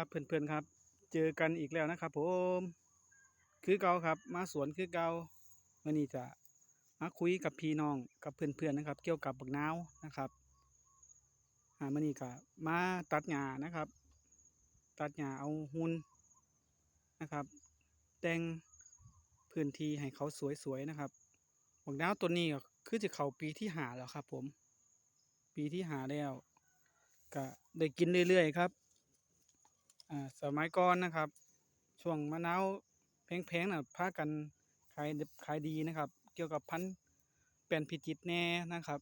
ครับเพื่อนๆครับ เจอกันอีกแล้วนะครับ ผม คือเก่าครับ มาสวนคือเก่าวันนี้จะมาคุยกับพี่น้องกับเพื่อนๆนะครับ เกี่ยวกับบักนาวนะครับอ่ามื่อนี้ก็มาตัดหญ้านะครับ ตัดหญ้าเอาหุ่นนะครับ แต่งพื้นที่ให้เขาสวยๆนะครับบักนาวตัวนี้ก็คือจะเข้าปีที่หาแล้วครับ ผม ปีที่หาแล้วก็ได้กินเรื่อยๆครับ อ่าสมัยก่อนนะครับ ช่วงมะนาวแพงๆน่ะพากันขายขายดีนะครับ เกี่ยวกับพันธุ์แป้นพิจิตแน่นะครับ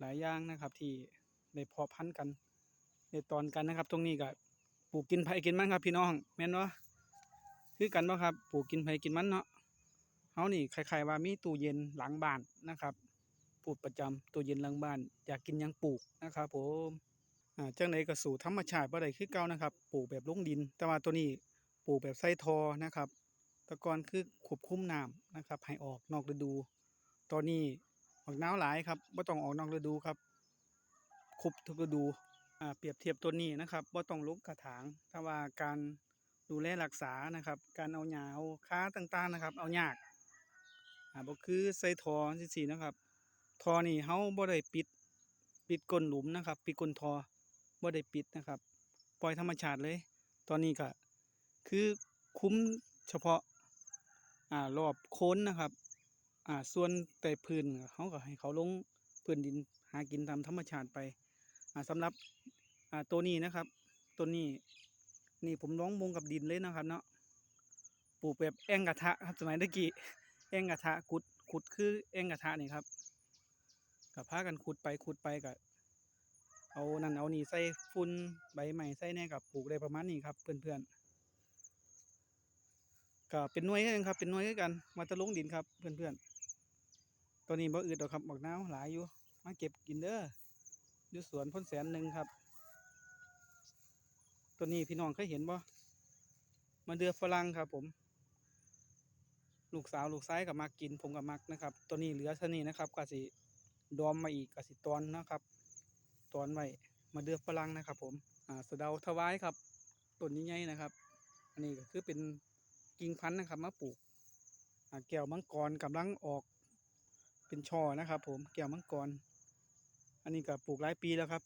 หลายอย่างนะครับ ที่ได้พาะพันธุ์กันในตอนกันนะครับ ตรงนี้ก็ปลูกกินไผกินมันครับ พี่น้องแม่นบ่คือกันบ่ครับปลูกกินไผกินมันเนาะเฮานี่คล้ายๆว่ามีตู้เย็นหลังบ้านนะครับปลูกประจำตู้เย็นหลังบ้านอยากกินยังปลูกนะครับผม อ่าจังไดก็สู่ธรรมชาติบ่ได้คือเก่านะครับปลูกแบบลงดิน แต่ว่าตัวนี้ปลูกแบบใส่ทอนะครับต่ก่อนคือควบคุมน้ำนะครับให้ออกนอกฤดู ตอนนี้ออกหนาวหลายครับบ่ต้องออกนอกฤดูครับคุบทุกฤดูอ่าเปรียบเทียบตัวนี้นะครับบ่ต้องลงกระถางถ้าว่าการดูแลรักษานะครับ การเอาหญ้าเอาค้าต่างๆนะครับ เอายากอ่าบ่คือใส่ทอจังซี่นะครับทอนี่เฮาบ่ได้ปิดปิดก้นหลุมนะครับ ปิดก้นทอ บ่ได้ปิดนะครับ ปล่อยธรรมชาติเลย ตอนนี้ก็คือคุ้มเฉพาะอ่ารอบโคนนะครับอ่าส่วนแต่พื้นเขาก็ให้เขาลงพื้นดินหากินตามธรรมชาติไปอ่าสำหรับอ่าตัวนี้นะครับ ตัวนี้นี่ผมร้องมงกับดินเลยนะครับเนาะปลูกแบบแองกระทะครับสมัยตะกี้แองกระทะขุดขุดคือแองกระทะนี่ครับกับพากันขุดไปขุดไปกับ เอานั่นเอานี่ใส่ฝุ่นใบใหม่ใส่แน่กับปลูกได้ประมาณนี้ครับ เพื่อนๆก็เป็นหน่วยกันครับ เป็นหน่วยกันมาตะลงดินครับ เพื่อนๆตัวนี้บ่อืดดอกครับบักนาวหลายอยู่ มาเก็บกินเด้ออยู่สวนพ้นแสนหนึ่งครับ ตัวนี้พี่น้องเคยเห็นบ่มาเดือฝรั่งครับ ผม ลูกสาวลูกชายกับมากินผมกับมักนะครับ ตัวนี้เหลือเท่านี้นะครับก็สิดอมมาอีกก็สิตอนนะครับ ตอนไว้มาเดือฝรั่งนะครับ ผมอ่าสะเดาทวายครับต้นใหญ่ๆนะครับ อันนี้ก็คือเป็นกิ่งพันธุ์นะครับมาปลูกอ่าแก้วมังกรกำลังออกเป็นช่อนะครับ ผมแก้วมังกร อันนี้ก็ปลูกหลายปีแล้วครับ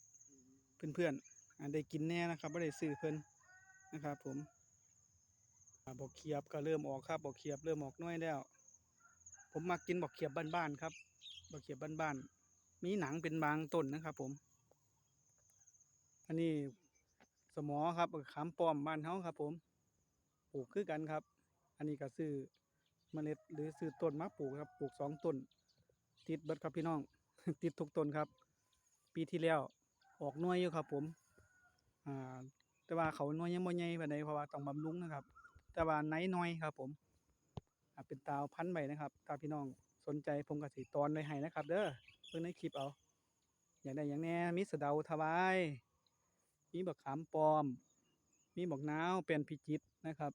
เพื่อนๆอ่าได้กินแน่นะครับไม่ได้ซื้อเพิ่นนะครับ ผมอ่าบอกเขียบก็เริ่มออกครับบอกเขียบเริ่มออกน้อยแล้ว ผมมากินบอกเขียบบ้านๆครับบอกเขียบบ้านๆมีหนังเป็นบางต้นนะครับ ผม อันนี้สมอครับขามป้อมบ้านเฮาครับ ผมปลูกคือกันครับ อันนี้ก็ซื้อเมล็ดหรือซื้อต้นมาปลูกครับ ปลูกสองต้น ติดเบิดครับพี่น้อง ติดทุกต้นครับ ปีที่แล้วออกน่วยอยู่ครับ ผม อ่า แต่ว่าเขาน่วยยังบ่ใหญ่ปานใดเพราะว่าต้องบำรุงนะครับ แต่ว่าไหนน้อยครับ ผมเป็นตาวพันใบนะครับ ถ้าพี่น้องสนใจผมก็สิตอนไว้ให้นะครับ เด้อเพิ่งในคลิปเอา อยากได้อย่างแน่มีสเดาทวาย มีบักขามปลอม มีบักนาวเป็นพิจิตนะครับ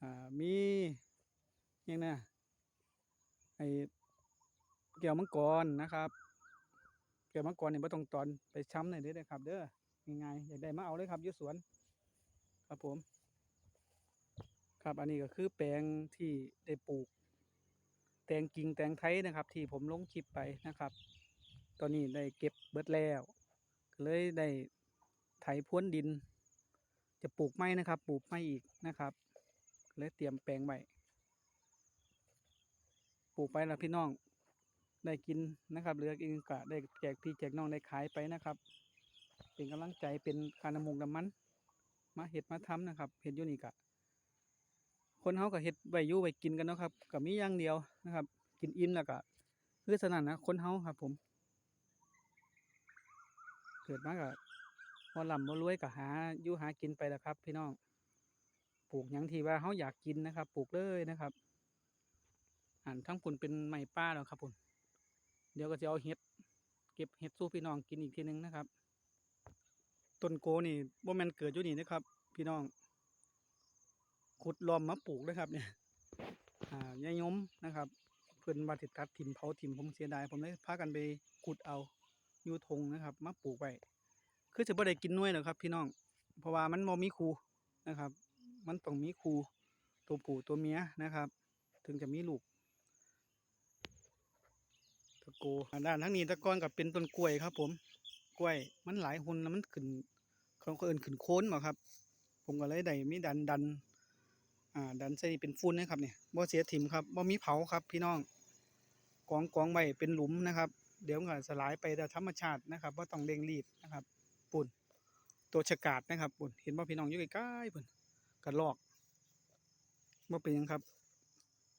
อ่า มีหยังนะไอแก้วมังกรนะครับแก้วมังกรเนี่ยไม่ต้องตอนไปช้ำหน่อยเด้อครับ เด้อง่ายๆอยากได้มาเอาเลยครับยุสวน ครับผม ครับอันนี้ก็คือแปลงที่ได้ปลูก แตงกิ่งแตงไทยนะครับ ที่ผมลงคลิปไปนะครับ ตอนนี้ได้เก็บเบิดแล้วก็เลยได้ ไถพรวนดิน จะปลูกไม้นะครับ ปลูกไม้อีกนะครับเลยเตรียมแปลงไว้ปลูกไปแล้วพี่น้องได้กินนะครับเหลือกินกะได้แจกพี่แจกน้องได้ขายไปนะครับ เป็นกำลังใจเป็นคาน้ำมูกน้ำมัน มาเห็ดมาทำนะครับเห็ดยูนี่กะ คนเขาก็เห็ดไว้อยู่ไว้กินกันนะครับก็มีอย่างเดียวนะครับ กินอิ่มแล้วก็คือสนั่นนะคนเฮาครับผม เกิดมาก็พ อลำบ่รวยก็หาอยู่หากินไปแล้วครับ พี่น้อง ปลูกหยังที่ว่าเขาอยากกินนะครับ ปลูกเลยนะครับอ่านทั้งปุ่นเป็นไม้ป้าแล้วครับปุ่นเดี๋ยวก็จะเอาเห็ด เก็บเห็ดสู้พี่น้องกินอีกทีหนึงนะครับ ต้นโกนี่บ่แมนเกิดอยู่นี่นะครับ พี่น้อง ขุดลอมมาปลูกเลยครับ เนี่ย อ่ายายยมนะครับ เพื่อนว่าติดตัดถิ่มเผาถิ่มผมเสียดายผมเลยพากันไปขุดเอายูทงนะครับ มาปลูกไว้ คือจะบ่ได้กินน้วยหรอกครับ พี่น้อง เพราะว่ามันบ่มีครูนะครับ มันต้องมีครูตัวผู้ตัวเมียนะครับ ถึงจะมีลูกตะโกด้านทั้งนี้ตะกอนกับเป็นต้นกล้วยครับ ผม กล้วยมันหลายหุ่นแล้วมันขึ้นเขาก็เอิ้นขึ้นโค้นบ่ครับ ผมก็เลยได้มีดันดัน อ่า ดันใส่เป็นฝุ่นนะครับเนี่ยบ่เสียถิ่มครับบ่มีเผาครับ พี่น้องกองกองไว้เป็นหลุมนะครับ เดี๋ยวมันก็สลายไปแต่ธรรมชาตินะครับบ่ต้องเร่งรีบนะครับ ปุ่นตัวฉกาดนะครับปุ่นเห็นบ่พี่น้องอยู่ใกล้ๆปุ่นกระลอกบ่เป็นยังครับ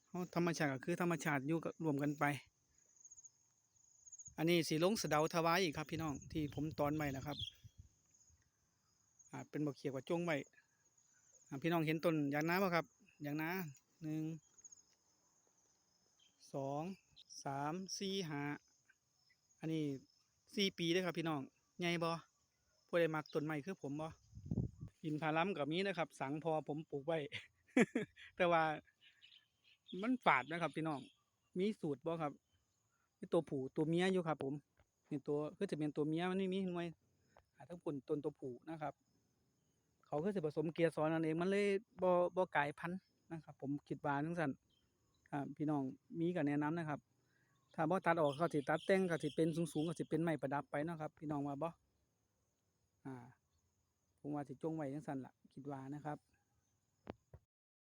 เฮาธรรมชาติก็คือธรรมชาติอยู่กับรวมกันไป อันนี้สีลงสเดาทวายอีกครับ พี่น้องที่ผมตอนไว้นะครับอ่าเป็นบ่เขียวกับจงไว้อ่าพี่น้องเห็นต้นยางนาบ่ครับยางน้าหนึ่งสองสามสี่ห้าอันนี้สี่ปีเด้อครับพี่น้องใหญ่บ่ ผู้ใดมักต้นไม้คือผมบ่อินทผลัมกับมีนะครับ สังพอผมปลูกไว้ แต่ว่ามันฝาดนะครับพี่น้อง มีสูตรบ่ครับมีตัวผู้ตัวเมียอยู่ครับ ผมนี่ตัวคือจะเป็นตัวเมียมันไม่มีหน่วยทั้งปุ่นต้นตัวผู้นะครับ เขาคือสิผสมเกสรนั่นเองมันเลยบ่บ่กลายพันธุ์นะครับ ผมคิดว่าจังซั่นอ่าพี่น้องมีก็แนะนำนะครับ ถ้าบ่ตัดออกเขาสิตัดแต่งก็สิเป็นสูงๆก็สิเป็นไม้ประดับไปนะครับ พี่น้องว่าบ่ อ่าผมว่าสิจงไว้จังสั่นละคิดว่านะครับ